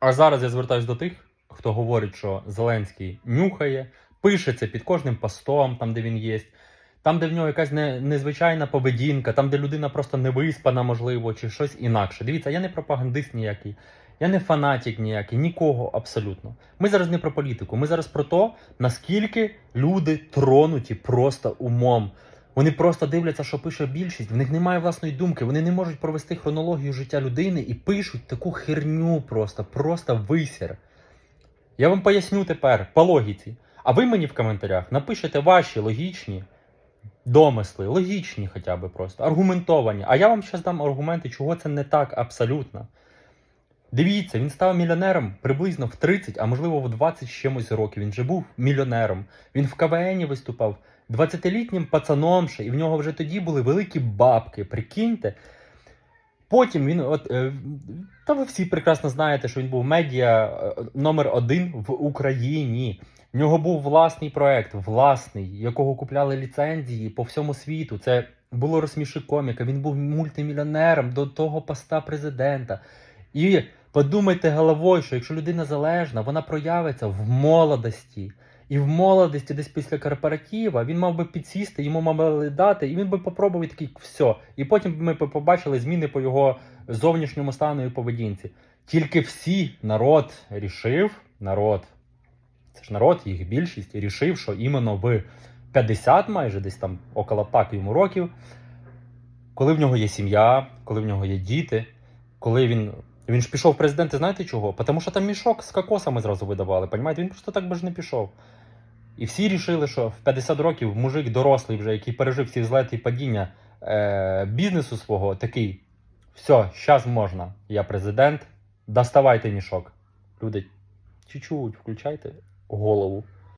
А зараз я звертаюся до тих, хто говорить, що Зеленський нюхає, пишеться під кожним постом, там, де він є, там, де в нього якась не, незвичайна поведінка, там, де людина просто не виспана, можливо, чи щось інакше. Дивіться, я не пропагандист ніякий, я не фанатик ніякий, нікого абсолютно. Ми зараз не про політику, ми зараз про те, наскільки люди тронуті просто умом. Вони просто дивляться, що пише більшість. В них немає власної думки. Вони не можуть провести хронологію життя людини і пишуть таку херню просто, просто висір. Я вам поясню тепер по логіці. А ви мені в коментарях напишете ваші логічні домисли, логічні хоча б просто, аргументовані. А я вам зараз дам аргументи, чого це не так абсолютно. Дивіться, він став мільйонером приблизно в 30, а можливо в 20 з чимось років. Він вже був мільйонером. Він в КВНі виступав 20-літнім пацаном ще, і в нього вже тоді були великі бабки. Прикиньте. Потім він, от, е, та ви всі прекрасно знаєте, що він був медіа е, номер один в Україні. В нього був власний проект, власний, якого купляли ліцензії по всьому світу. Це було розсміши коміка. Він був мультимільйонером до того поста президента. І подумайте головою, що якщо людина залежна, вона проявиться в молодості. І в молодості, десь після корпоратива, він мав би підсісти, йому мали дати, і він би попробував такий все. І потім ми б побачили зміни по його зовнішньому стану і поведінці. Тільки всі народ рішив, народ, це ж народ, їх більшість, рішив, що іменно в 50 майже десь там около так йому років, коли в нього є сім'я, коли в нього є діти, коли він. Він ж пішов в президенти, знаєте чого? Тому що там мішок з кокосами зразу видавали. Понімаєте? Він просто так би ж не пішов. І всі рішили, що в 50 років мужик дорослий, вже, який пережив всі взлети і падіння е- бізнесу свого, такий: все, зараз можна. Я президент, доставайте мішок. Люди, чуть-чуть включайте голову.